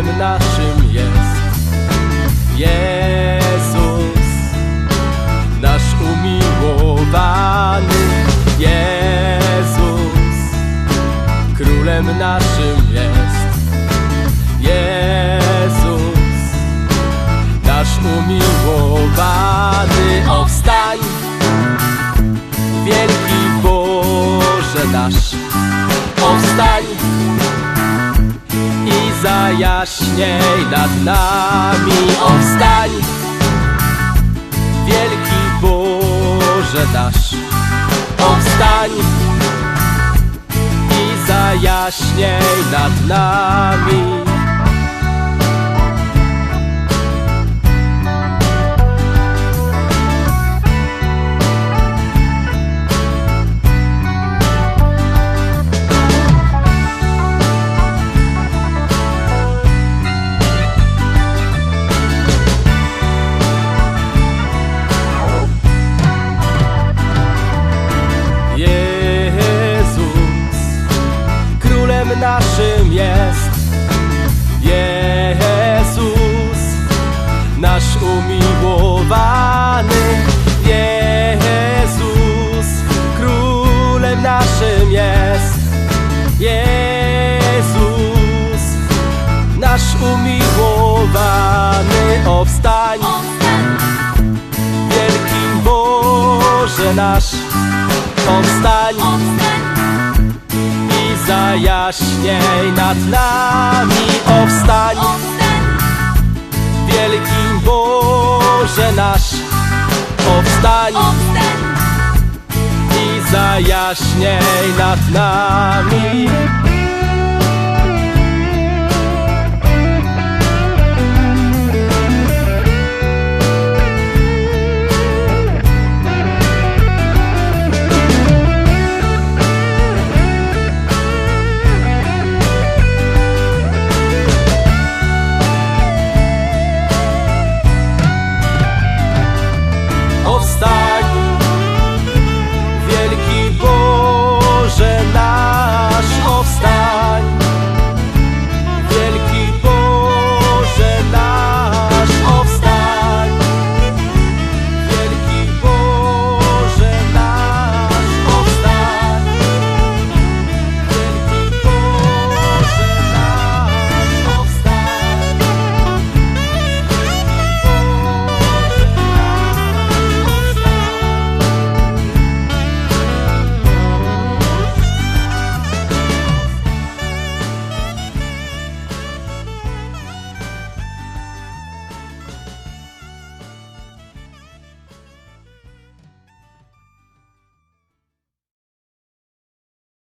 Panem naszym jest Jezus, nasz umiłowany Jezus, królem naszym jest Jezus, nasz umiłowany i zajaśniej nad nami, o wstań, wielki Boże nasz, o wstań i zajaśniej nad nami. Nasz. Powstań i zajaśniej nad nami. O wstań, wielki Boże nasz. O wstań i zajaśniej nad nami